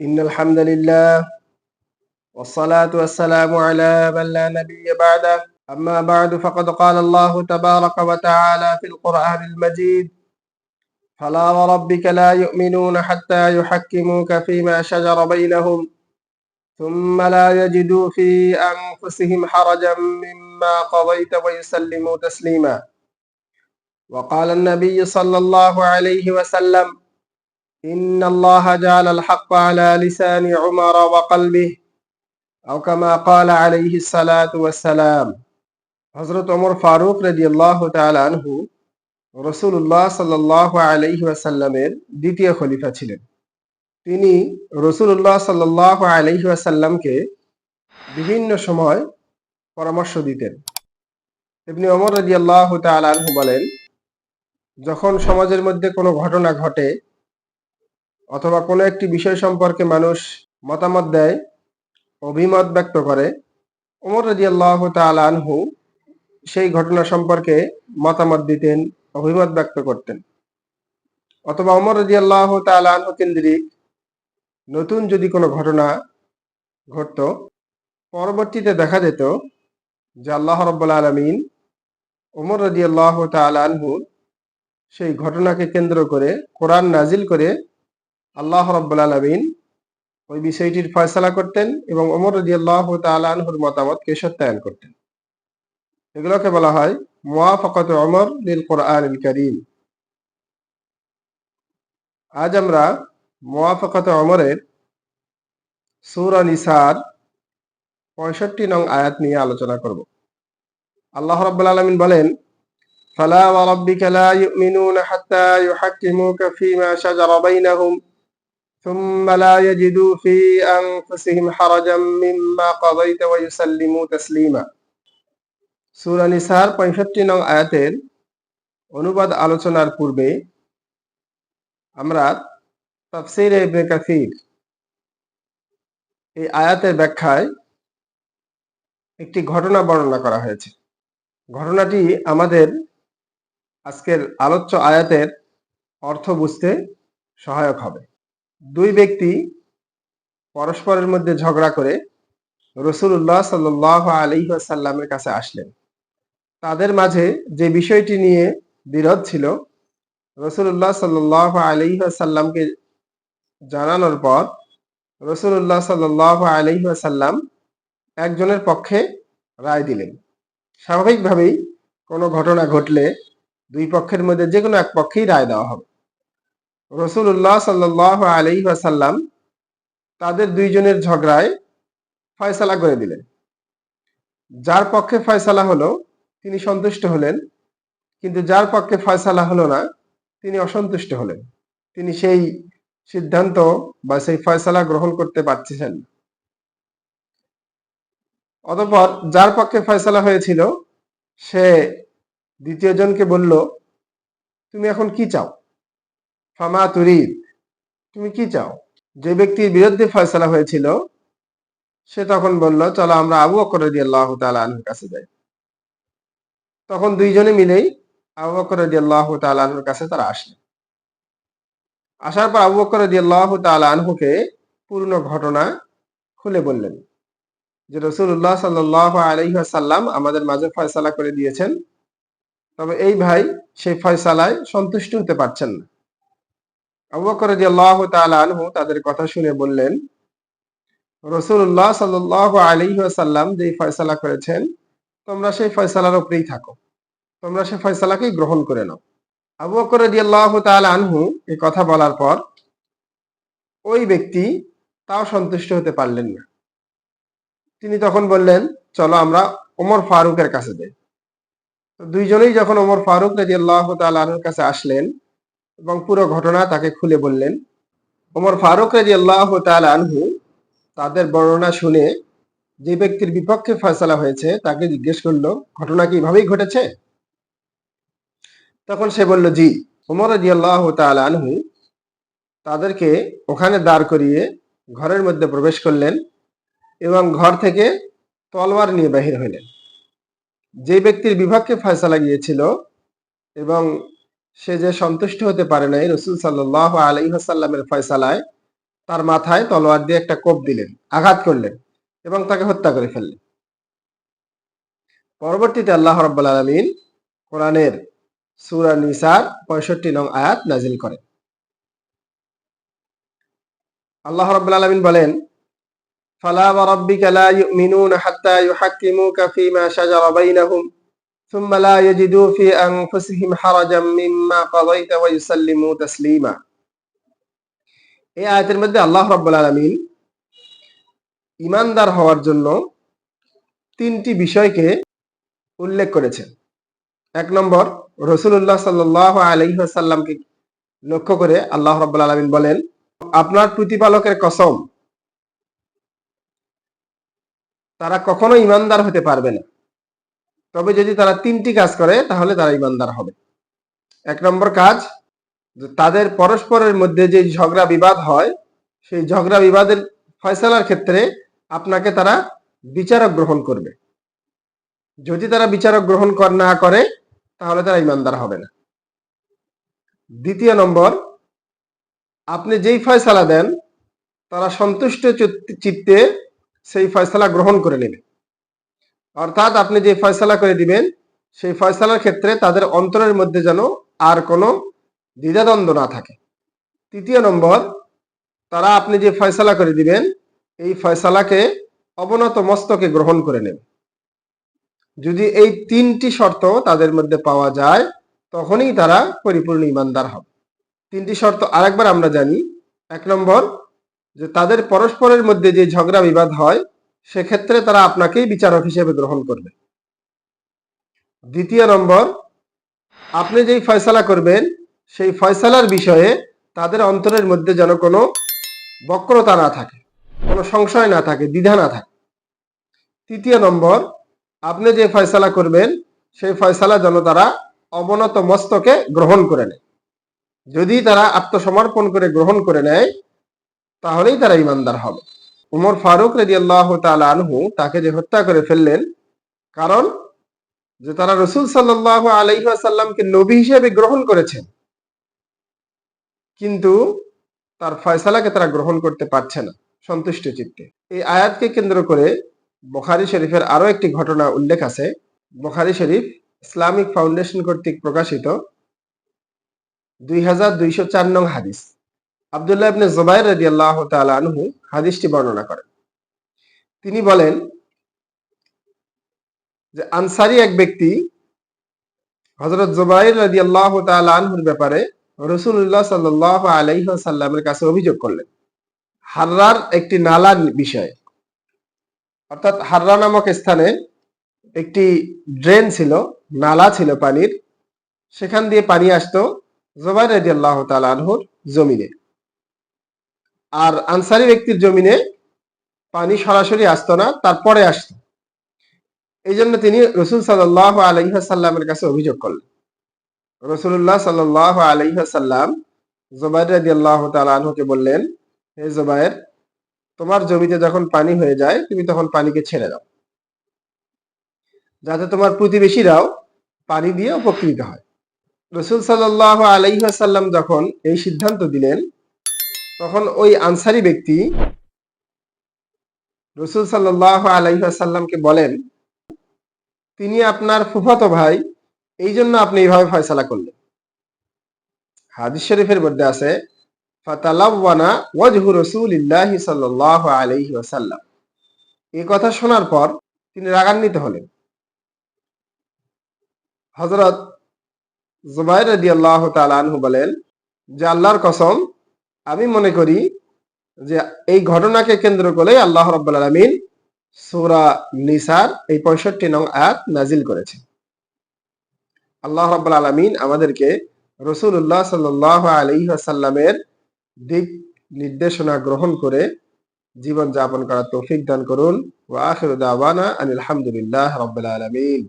إن الحمد لله والصلاة والسلام على من لا نبي بعده. أما بعد فقد قال الله تبارك وتعالى في القرآن المجيد فلا وربك لا يؤمنون حتى يحكموك فيما شجر بينهم ثم لا يجدوا في أنفسهم حرجا مما قضيت ويسلموا تسليما. وقال النبي صلى الله عليه وسلم إن الله جعل الحق على لسان عمر وقلبه أو كما قال عليه الصلاة والسلام হজরত ওমর ফারুক রাদিয়াল্লাহু তাআলা আনহু রসুল্লাহ সাল্লাহ আলাইহি ওয়াসাল্লামের দ্বিতীয় খলিফা ছিলেন তিনি রসুল্লাহ সাল্লাহ আলাইহি ওয়াসাল্লামকে বিভিন্ন সময় পরামর্শ দিতেন এমনি ওমর রাদিয়াল্লাহু তাআলা আনহু বলেন যখন সমাজের মধ্যে কোনো ঘটনা ঘটে অথবা কোনো একটি বিষয় সম্পর্কে মানুষ মতামত দেয়, অভিমত ব্যক্ত করে ওমর রাজি আল্লাহ আনহু সেই ঘটনা সম্পর্কে মতামত দিতেন, অভিমত ব্যক্ত করতেন। অথবা ওমর রাজি আল্লাহ আনহু কেন্দ্রিক নতুন যদি কোনো ঘটনা ঘটত, পরবর্তীতে দেখা যেত যে আল্লাহ রব্বুল আলমিন ওমর রাজি আল্লাহ আনহু সেই ঘটনাকে কেন্দ্র করে কোরআন নাজিল করে আল্লাহ রব্বুল আলমিন ওই বিষয়টির ফয়সলা করতেন এবং ওমর রদি আল্লাহ তালহুর মতামতকে সত্যায়ন করতেন এগুলোকে বলা হয় মোয়াফকত অমর লিল কোরআন করিম আজ আমরা মোয়াফকত অমরের সুর নিসার পঁয়ষট্টি নং আয়াত নিয়ে আলোচনা করব আল্লাহ রব্বুল আলমিন বলেন فلا وربك لا يؤمنون حتى يحكموك فيما شجر بينهم ثم لا يجدوا في أنفسهم حرجا مما قضيت ويسلموا تسليما সূরা নিসার 65 নং আয়াতের অনুবাদ আলোচনার পূর্বে আমরা তাফসীর ইবনে কাসির এই আয়াতের ব্যাখ্যায় একটি ঘটনা বর্ণনা করা হয়েছে ঘটনাটি আমাদের আজকের আলোচ্য আয়াতের অর্থ বুঝতে সহায়ক হবে দুই ব্যক্তি পরস্পরের মধ্যে ঝগড়া করে রসুল্লাহ সাল আলিহাসাল্লামের কাছে আসলেন। তাদের মাঝে যে বিষয়টি নিয়ে বিরোধ ছিল রসুল্লাহ সাল আলিহাসাল্লামকে জানানোর পর রসুল্লাহ সাল আলিহাসাল্লাম একজনের পক্ষে রায় দিলেন। স্বাভাবিকভাবেই কোনো ঘটনা ঘটলে দুই পক্ষের মধ্যে যে কোনো এক পক্ষেই রায় দেওয়া হবে। রসুল্লাহ সাল্লাহ আলি আসাল্লাম তাদের দুইজনের ঝগড়ায় ফয়সালা করে দিলেন। যার পক্ষে ফয়সালা হলো, তিনি সন্তুষ্ট হলেন, কিন্তু যার পক্ষে ফয়সালা হলো না, তিনি অসন্তুষ্ট হলেন। তিনি সেই সিদ্ধান্ত বা সেই ফয়সালা গ্রহণ করতে পারছেন অতপর যার পক্ষে ফয়সালা হয়েছিল, সে দ্বিতীয় জনকে বলল, তুমি এখন কি চাও? ফামা তুরিদ, তুমি কি চাও? যে ব্যক্তির বিরুদ্ধে ফয়সলা হয়েছিল, সে তখন বলল, চলো আমরা আবু বকর রদি আল্লাহ তালুর কাছে যাই। তখন দুইজনে মিলেই আবু বকর রদি আল্লাহ তালুর কাছে তারা আসলেন। আসার পর আবু বকর রদি আল্লাহ তালহুকে পূর্ণ ঘটনা খুলে বললেন, যে রসুল্লাহ সাল্লাহ আলহাসাল্লাম আমাদের মাঝে ফয়সালা করে দিয়েছেন, তবে এই ভাই সেই ফয়সালায় সন্তুষ্ট হতে পারছেন না। আবু বকর রাদিয়াল্লাহু তাআলা আনহু তাদের কথা শুনে বললেন রসুল্লাহ সাল্লাহ আলী সাল্লাম যেই ফয়সালা করেছেন, তোমরা সেই ফয়সালার উপরেই থাকো। তোমরা সেই ফয়সালাকেই গ্রহণ করে নাও। আবু বকর রাদিয়াল্লাহু তাআলা আনহু এই কথা বলার পর, ওই ব্যক্তি তাও সন্তুষ্ট হতে পারলেন না। তিনি তখন বললেন, চলো আমরা ওমর ফারুকের কাছে যাই। দুইজনেই যখন ওমর ফারুক রাদিয়াল্লাহু তাআলা আনহুর কাছে আসলেন এবং পুরো ঘটনা তাকে খুলে বললেন। ওমর ফারুক রাজি আল্লাহ আনহু তাদের বর্ণনা শুনে যে ব্যক্তির বিপক্ষে ফয়সলা হয়েছে তাকে জিজ্ঞেস করল, ঘটনা কি এভাবেই ঘটেছে? তখন সে বলল, জি, ওমর রাজি আল্লাহ আনহু তাদেরকে ওখানে দাঁড় করিয়ে ঘরের মধ্যে প্রবেশ করলেন এবং ঘর থেকে তলোয়ার নিয়ে বাহির হইলেন যে ব্যক্তির বিপক্ষে ফয়সলা গিয়েছিল এবং সে যে সন্তুষ্ট হতে পারে নাই, রসুল সাল্লাহ আলহাসাল্লামের ফয়সালায় তার মাথায় তলোয়ার দিয়ে একটা কোপ দিলেন, আঘাত করলেন এবং তাকে হত্যা করে ফেললেন। পরবর্তীতে আল্লাহ রব আলমিন কোরআনের সুরা নিসার পঁয়ষট্টি নং আয়াত নাজিল করেন। আল্লাহ রব আলমিন বলেন, ফালা ওয়া মিনুন হাত্তা ইউ হাকিমু কাফিমা সাজা শাজারা বাইনাহুম ثم لا يجدوا في أنفسهم حرجا مما قضيت ويسلموا تسليما এই আয়াতের মধ্যে আল্লাহ রব্বুল আলমিন ইমানদার হওয়ার জন্য তিনটি বিষয়কে উল্লেখ করেছেন এক নম্বর রসুল্লাহ সাল্লাহ আলহিহাসাল্লামকে লক্ষ্য করে আল্লাহ রব্বুল আলমিন বলেন আপনার প্রতিপালকের কসম তারা কখনো ইমানদার হতে পারবে না তবে যদি তারা তিনটি কাজ করে, তাহলে তারা ইমানদার হবে। এক নম্বর কাজ তাদের পরস্পরের মধ্যে যে ঝগড়া বিবাদ হয়, সেই ঝগড়া বিবাদের ফয়সালার ক্ষেত্রে আপনাকে তারা বিচারক গ্রহণ করবে। যদি তারা বিচারক গ্রহণ কর- না করে, তাহলে তারা ইমানদার হবে না। দ্বিতীয় নম্বর, আপনি যেই ফয়সালা দেন, তারা সন্তুষ্ট চিত- চিত্তে সেই ফয়সালা গ্রহণ করে নেবে। অর্থাৎ আপনি যে ফয়সালা করে দিবেন, সেই ফয়সালার ক্ষেত্রে তাদের অন্তরের মধ্যে যেন আর কোনো দ্বিধাদ্বন্দ্ব না থাকে। তৃতীয় নম্বর, তারা আপনি যে ফয়সালা করে দিবেন, এই ফয়সালাকে অবনত মস্তকে গ্রহণ করে নেবে। যদি এই তিনটি শর্ত তাদের মধ্যে পাওয়া যায়, তখনই তারা পরিপূর্ণ ইমানদার হবে। তিনটি শর্ত আরেকবার আমরা জানি। এক নম্বর, যে তাদের পরস্পরের মধ্যে যে ঝগড়া বিবাদ হয় সেক্ষেত্রে তারা আপনাকেই বিচারক হিসেবে গ্রহণ করবে। দ্বিতীয় নম্বর, আপনি যেই ফয়সালা করবেন, সেই ফয়সালার বিষয়ে তাদের অন্তরের মধ্যে যেন কোনো বক্রতা না থাকে, কোনো সংশয় না থাকে, দ্বিধা না থাকে। তৃতীয় নম্বর, আপনি যে ফয়সালা করবেন, সেই ফয়সালা যেন তারা অবনত মস্তকে গ্রহণ করে নেয়। যদি তারা আত্মসমর্পণ করে গ্রহণ করে নেয়, তাহলেই তারা ইমানদার হবে। উমর ফারুক রেদি আল্লাহ আনহু তাকে যে হত্যা করে ফেললেন, কারণ যে তারা রসুল সাল্লাহ আলাইসাল্লামকে নবী হিসেবে গ্রহণ করেছেন, কিন্তু তার ফয়সালাকে তারা গ্রহণ করতে পারছে না, সন্তুষ্ট চিত্তে। এই আয়াতকে কেন্দ্র করে বখারি শরীফের আরও একটি ঘটনা উল্লেখ আছে। বখারি শরীফ ইসলামিক ফাউন্ডেশন কর্তৃক প্রকাশিত দুই হাজার দুইশো চার নং হাদিস। আবদুল্লাহ ইবনে জুবাইর রাদিয়াল্লাহু তাআলা আনহু হাদিসটি বর্ণনা করেন। তিনি বলেন যে, আনসারি এক ব্যক্তি হযরত জুবাইর রাদিয়াল্লাহু তাআলা আনহুর ব্যাপারে রাসূলুল্লাহ সাল্লাল্লাহু আলাইহি ওয়াসাল্লামের কাছে অভিযোগ করলেন। হাররার একটি নালার বিষয়ে। অর্থাৎ হাররা নামক স্থানে একটি ড্রেন ছিল, নালা ছিল পানির। সেখান দিয়ে পানি আসতো জুবাইর রাদিয়াল্লাহু তাআলা আনহুর জমিনে। আর আনসারি ব্যক্তির জমিনে পানি সরাসরি আসতো না, তারপরে আসতো। এই জন্য তিনি রসুল সাল্লাহ আলহিহাসাল্লামের কাছে অভিযোগ করলেন। রসুল্লাহ সাল্লাহ আলহিহাসাল্লাম জোবাইর রাজি আল্লাহ তালকে বললেন, হে জোবাইর, তোমার জমিতে যখন পানি হয়ে যায়, তুমি তখন পানিকে ছেড়ে দাও। যাতে তোমার প্রতিবেশীরাও পানি দিয়ে উপকৃত হয়। রসুল সাল্লাহ আলহিহাসাল্লাম যখন এই সিদ্ধান্ত দিলেন তখন ওই আনসারি ব্যক্তি রসুল সাল্লাহ আলাইসাল্লামকে বলেন, তিনি আপনার ফুফাতো ভাই, এই জন্য আপনি এইভাবে ফয়সালা করলেন। হাদিস শরীফের মধ্যে আছে কথা শোনার পর তিনি রাগান্বিত হলেন। হযরত জুবাইর আনহু বলেন যে আল্লাহর কসম আমি মনে করি যে এই ঘটনাকে কেন্দ্র করে আল্লাহ রব্বুল আলমিন সুরা নিসার এই পঁয়ষট্টি নং আয়াত নাজিল করেছে আল্লাহ রব্বুল আলমিন আমাদেরকে রসুল্লাহ সাল্লাহ আলী আসাল্লামের দিক নির্দেশনা গ্রহণ করে জীবন যাপন করার তৌফিক দান করুন। ওয়া আখিরু দাওয়ানা আনিল আলামিন।